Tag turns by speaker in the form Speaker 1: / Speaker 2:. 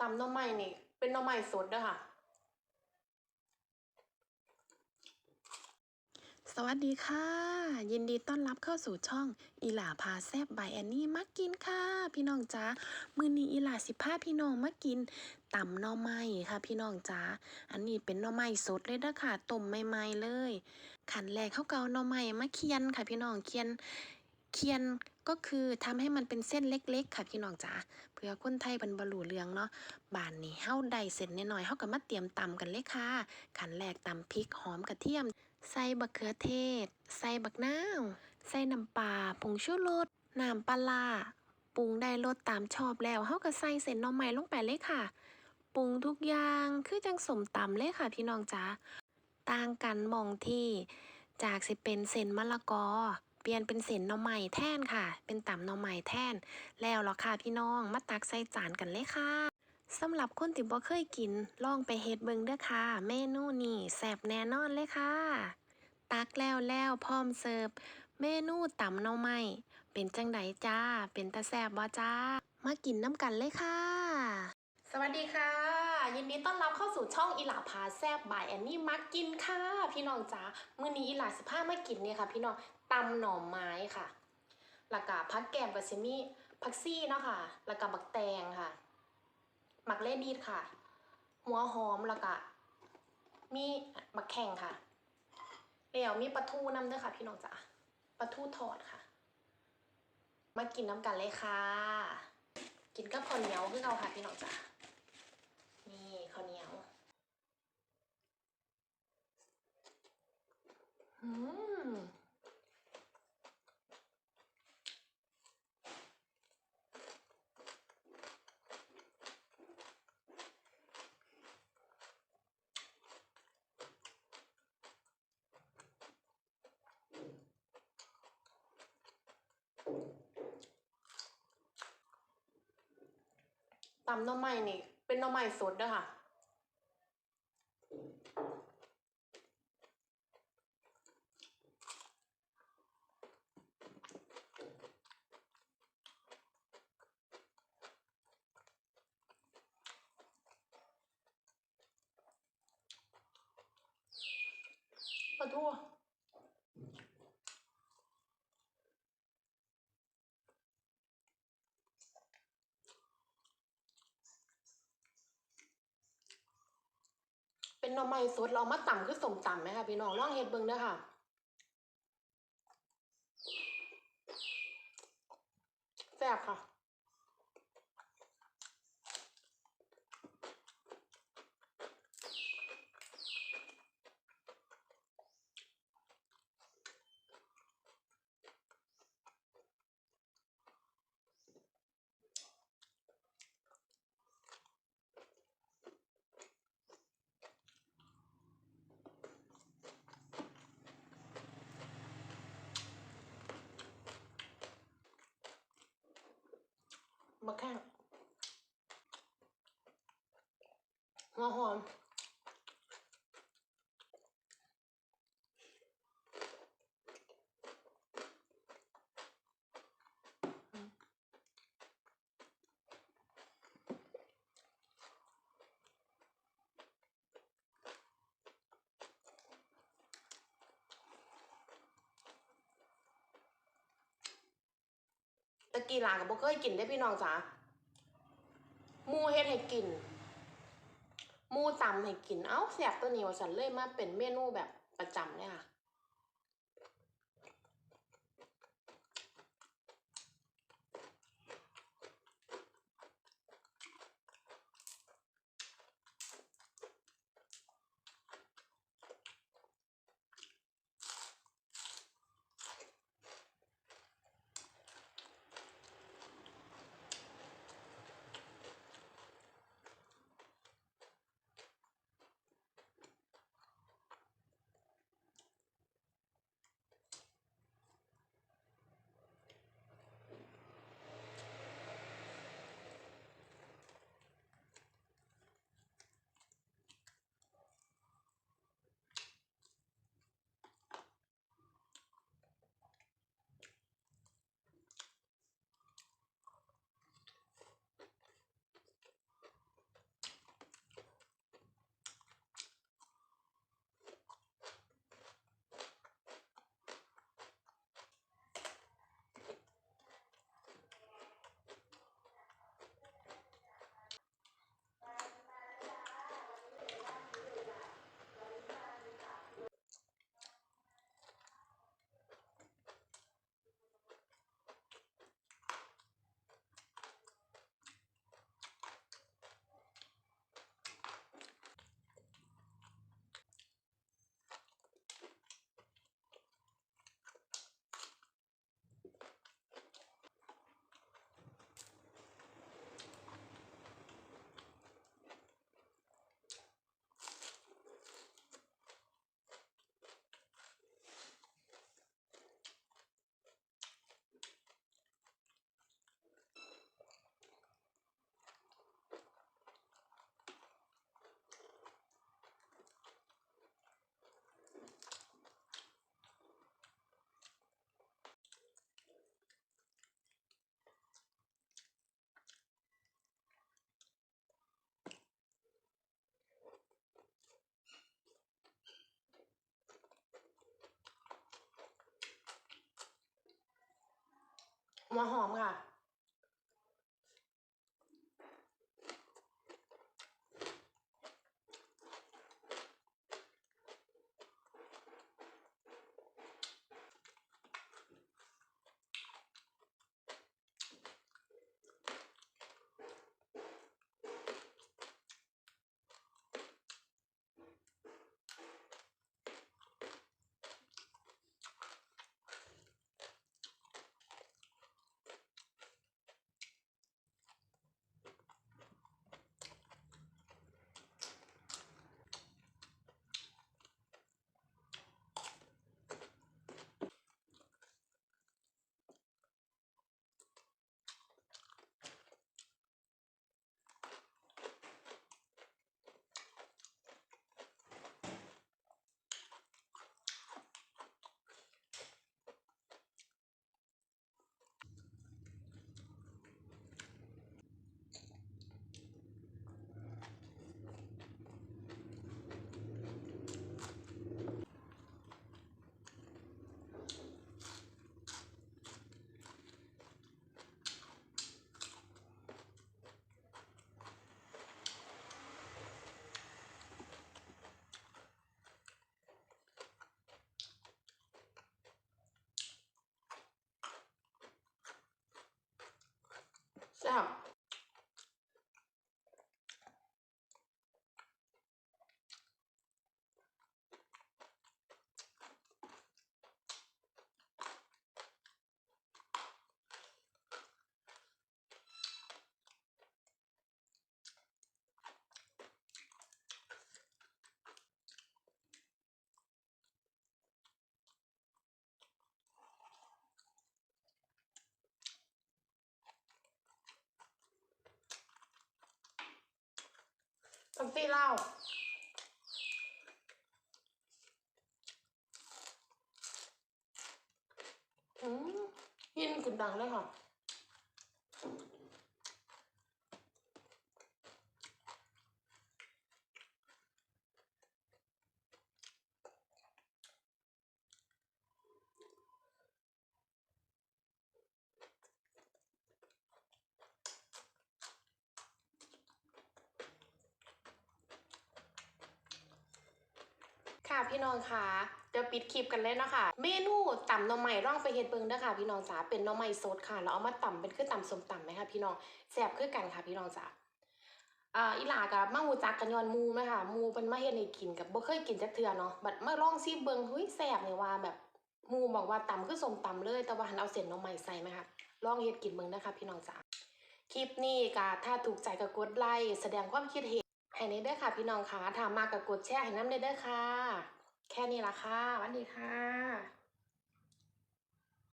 Speaker 1: ตำหน่อไม้นี่ เป็นหน่อไม้สดด้อค่ะ
Speaker 2: สวัสดีค่ะ ยินดีต้อนรับเข้าสู่ช่องอีหลาพาแซบบายแอนนี่มากินค่ะ พี่น้องจ้ามือนี้อีหลาสิพาพี่น้องมากินตำหน่อไม้ค่ะ พี่น้องจ้าอันนี้เป็นหน่อไม้สดเลยเด้อค่ะต้มใหม่ๆเลย ขันแรกเขาเอาหน่อไม้มาเคียนค่ะ พี่น้องเคียนเคียน ก็คือทำให้มันเป็นเส้นเล็ก ๆ ค่ะพี่น้องจ้าเพื่อคนไทยบรรบรูเรืองเนาะบานนี้เฮาได้เสร็จแน่นอยเฮาก็มาเตรียมตำกันเลยค่ะขั้นแรกตำพริกหอมกระเทียม ใส่บักเขือเทศ ใส่บักนาวใส่น้ำปลาผงชูรสน้ำปลาปรุงได้รสตามชอบแล้วเฮาก็ใส่เส้นหน่อไม้ลงไปเลยค่ะปรุงทุกอย่างคือจังสมตำเลยค่ะพี่น้องจ๋าต่างกันมองที่จากสิเป็นเส้นมะละกอ เปลี่ยนเป็นเส้นหน่อไม้แท่นค่ะ เป็นตำหน่อไม้แท่น แล้วล่ะค่ะพี่น้องมาตักใส่จานกันเลยค่ะสำหรับคนที่บ่เคยกิน ลองไปเฮ็ดเบิ่งเด้อค่ะ เมนูนี้แซ่บแน่นอนเลยค่ะ ตักแล้วแล้วพร้อมเสิร์ฟ เมนูตำหน่อไม้เป็นจังไดจ้า เป็นตาแซ่บบ่จ้า มากินน้ำกันเลยค่ะ
Speaker 1: สวัสดีค่ะ ยินดีต้อนรับเข้าสู่ช่องอีหลาพาแซบบายแอนนี่มักกินค่ะ พี่น้องจ๋ามื้อนี้อีหลาสิพามากินเนี่ยค่ะ พี่น้อง ตำหน่อไม้ค่ะแล้วก็ผักแกมกับซิมีผักซี่เนาะค่ะแล้วก็บักแตงค่ะหมักเล่ดีดค่ะ หัวหอมแล้วก็มีบักแข่งค่ะแล้วมีปลาทูน้ำด้วยค่ะ พี่น้องจ๋าปลาทูทอดค่ะ มากินน้ำกันเลยค่ะ กินกับข้าวเหนียวคือเราค่ะพี่น้องจ๋า นี่ข้าวเหนียว อืม ตำหน่อไม้นี่ เป็นหน่อไม้สดเด้อค่ะ ปลาทูเป็ นหน่อไม้สดเรามาต่ำคือสมต่ำไหมคะพี่น้องลองเห็ดเบิ้งเด้อค่ะแซ่บค่ะ มาแข้งหัวหอม กี้ลากับบ่เคยกินได้พี่น้องจ๋าหมูเฮ็ดให้กินหมูตำให้กิน เอ้าแซ่บตัวนี้ว่าฉันเลยมาเป็นเมนูแบบประจำเนี่ยค่ะ หัวหอมค่ะ ต้เหล้าอืมยินกุดดังเลยค่ะ ค่ะพี่น้องคะเดี๋ยวปิดคลิปกันเลยนะคะเมนูต่ำหน่อไม้ร่องไปเฮ็ดเบิงเด้อค่ะ พี่น้องจ๋าเป็นหน่อไม้สดค่ะแล้วเอามาต่ำเป็นคือต่ำสมต่ำไหมคะพี่น้องแซ่บคือกันค่ะพี่น้องจ๋าอ่าอีหลากับมาหูจักกันยอนมูไหมค่ะมูเป็นมาเฮ็ดให้กินกับบ่เคยกินจักเทื่อเนาะบัดมาลองซิเบิงเฮ้ยแซ่บเนี่ยว่าแบบมูบอกว่าต่ำคือสมต่ำเลยแต่ว่าหันเอาเส้นหน่อไม้ใส่ไหมคะลองเฮ็ดกินเบิงนะคะพี่น้องจ๋าคลิปนี้ก็ถ้าถูกใจก็กดไลค์แสดงความคิดเห็น ให้ในเด้อค่ะพี่น้องค่ะถามมากกับกดแชร์ให้น้ำเด้อค่ะ แค่นี้ละค่ะสวัสดีค่ะ